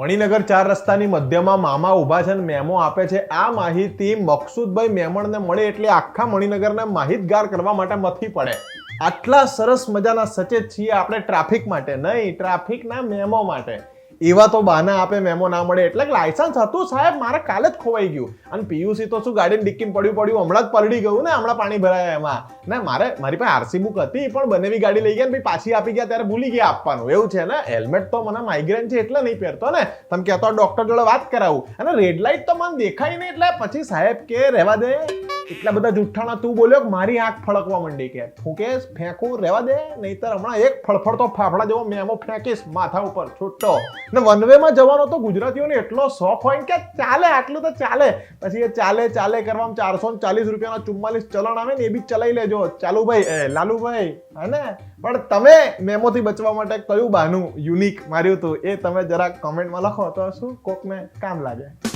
મણિનગર ચાર રસ્તાની મધ્યમાં મામા ઊભા છે અને મેમો આપે છે. આ માહિતી મકસુદભાઈ મેમણને મળે એટલે આખા મણિનગરને માહિતગાર કરવા માટે મથી પડે. આટલા સરસ મજાના સચેત છીએ આપણે ટ્રાફિક માટે, નહીં, ટ્રાફિકના મેમો માટે. એવા તો બહાના આપે મેમો ના મળે. એટલે લાયસન્સ હતું સાહેબ, મારે કાલે જ ખોવાઈ ગયું. અને પીયુસી તો શું ગાડીની ડિક્કીમાં પડ્યું પડ્યું, હમણાં જ પલડી ગયું ને, હમણાં પાણી ભરાયા એમાં. ને મારે, મારી પાસે આરસી બુક હતી, પણ બનેવી ગાડી લઈ ગયા ને ભાઈ પાછી આપી ગયા, ત્યારે ભૂલી ગયા આપવાનું. એવું છે ને? હેલ્મેટ તો મને માઇગ્રેન છે એટલે નહીં પહેરતો ને. તમે કહેતો ડોક્ટર જોડે વાત કરાવું. અને રેડ લાઇટ તો મને દેખાય નહીં એટલે પછી સાહેબ કે, રહેવા દે. એટલા બધા જુઠ્ઠાણા તું બોલ્યો કે મારી આંખ ફળકવા માંડી કે. થૂકે ફેંકું, રહેવા દે, નહીતર હમણાં એક ફળફળતો ફાફડા જેવો મેમો ફેંકીશ, માથા ઉપર, છૂટો. ને વનવેમાં જવાનો તો ગુજરાતીઓને એટલો શોખ હોય કે ચાલે, આટલું તો ચાલે. પછી એ ચાલે ચાલે કરવામાં ચારસો ચાલીસ રૂપિયાના ચુમ્માલીસ ચલણ આવે ને એ બી ચલાવી લેજો. ચાલુભાઈ, એ, લાલુભાઈ, હે પણ તમે મેમોથી બચવા માટે કયું બહાનું યુનિક માર્યું હતું એ તમે જરાક કમેન્ટમાં લખો તો શું કોકને કામ લાગે?